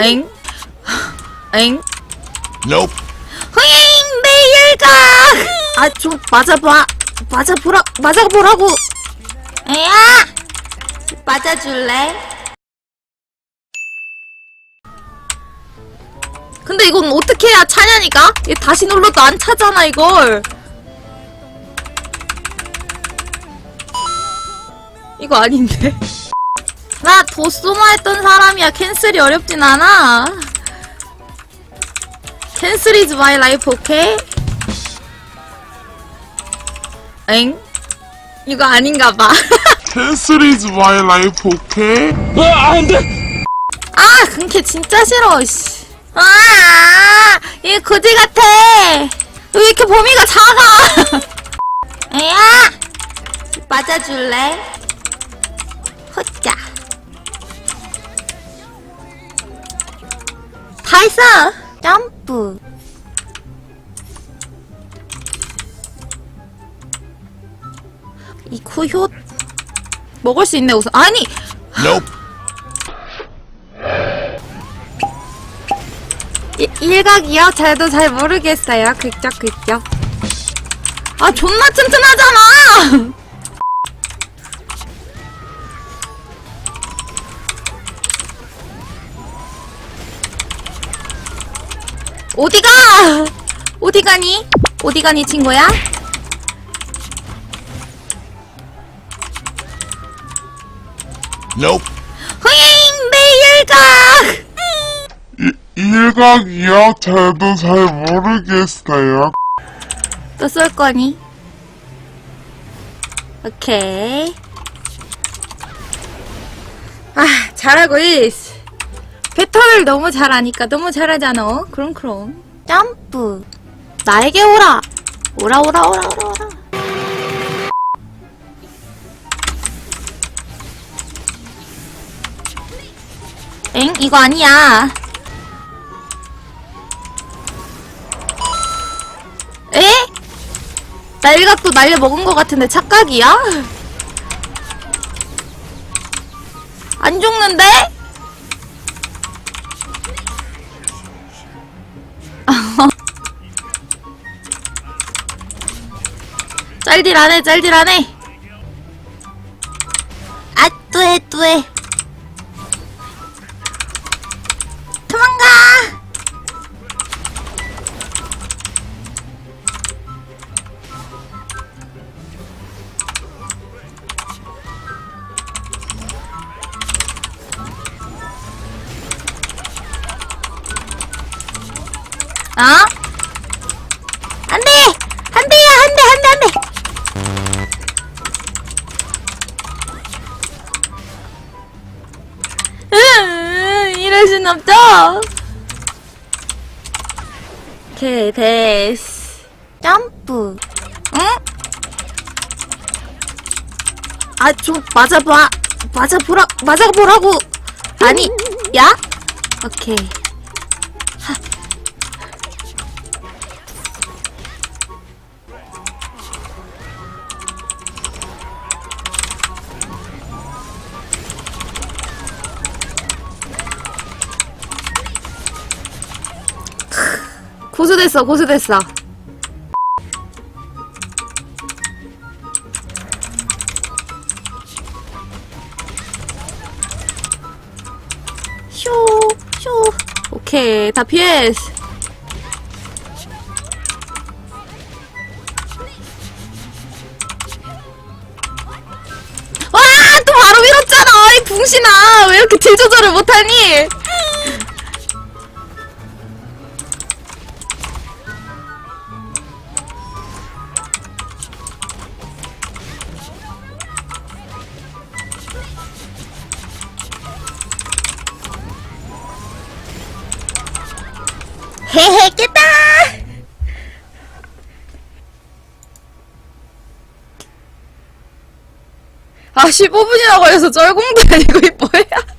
엥? 엥? Nope. 흥잉 내일 가! 아 좀 맞아봐 맞아보라 맞아보라고 에야 맞아줄래? 근데 이건 어떻게 해야 차냐니까? 얘 다시 눌러도 안 차잖아 이걸 이거 아닌데 나 도쏘마 했던 사람이야 캔슬이 어렵진 않아 캔슬 is my life 오케이? 엥? 이거 아닌가 봐. Cancel is my life, okay? 아, 근캐 진짜 싫어, 씨. 아, 얘 거지 같아. 왜 이렇게 범위가 작아? 에야, 맞아줄래? 허짜. 다 했어. 점프. 이 쿠효 먹을 수 있네 우선 아니 Nope. 이- 일각이요? 저도 잘 모르겠어요. 극적, 극적. 아, 존나 튼튼하잖아! 어디가? 어디 가니? 어디 가니, 친구야? Nope. 흥잉, 내일 가! 일각이요? 저도 잘 모르겠어요. 또 쏠 거니? 오케이. 아, 잘하고 있어. 배터를 너무 잘하니까 너무 잘하잖아. 그럼 그럼. 점프. 나에게 오라. 오라 오라 오라 오라 오라. 엥? 이거 아니야. 에? 나 일각도 날려 먹은 것 같은데 착각이야? 안 죽는데? 짤딜 안 해, 짤딜 안 해. 아, 뚜해, 뚜해. 도망가! 어? 안 돼! 순 없죠? 오케이, 됐어. 점프. 응? 아, 좀 맞아봐. 맞아보라, 맞아보라고. 아니, 야? 오케이. 고수됐어, 고수됐어. 쇼, 쇼. 오케이, 다 피했어. 와, 또 바로 밀었잖아. 이 붕신아. 왜 이렇게 딜 조절을 못하니? 아, 15분이나 걸려서 쩔공도 아니고 이 뭐야?